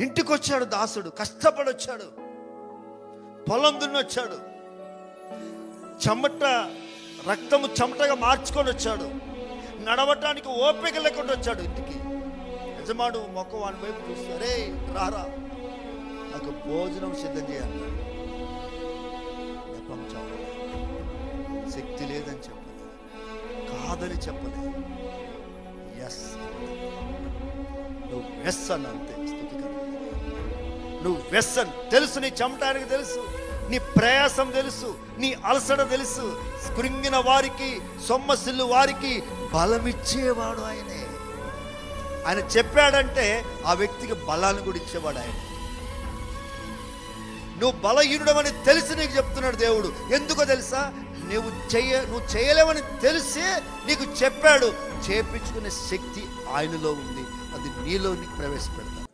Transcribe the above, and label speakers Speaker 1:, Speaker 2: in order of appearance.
Speaker 1: ఇంటికి వచ్చాడు దాసుడు కష్టపడి వచ్చాడు పొలం దున్నొచ్చాడు. చెమట రక్తము చెమటగా మార్చుకొని వచ్చాడు నడవటానికి ఓపిక లేకుండా వచ్చాడు ఇంటికి. యజమాడు మొక్క వాని వైపు చూస్తారే రారా నాకు భోజనం సిద్ధం చేయాలి. నెపం చెప్పలేదు. శక్తి లేదని చెప్పలేదు. కాదని చెప్పలేదు. ఎస్ నువ్వు ఎస్ అని అంతే. నువ్వు వెస్ తెలుసు నీ చెమటానికి తెలుసు. నీ ప్రయాసం తెలుసు. నీ అలసట తెలుసు. కృంగిన వారికి సొమ్మసిల్లు వారికి బలమిచ్చేవాడు ఆయనే. ఆయన చెప్పాడంటే ఆ వ్యక్తికి బలాన్ని కూడా ఇచ్చేవాడు ఆయన. నువ్వు బలహీనుడమని తెలిసి నీకు చెప్తున్నాడు దేవుడు. ఎందుకో తెలుసా? నువ్వు చెయ్య నువ్వు చేయలేవని తెలిసే నీకు చెప్పాడు. చేపించుకునే శక్తి ఆయనలో ఉంది. అది నీలో నీకు ప్రవేశపెడతాడు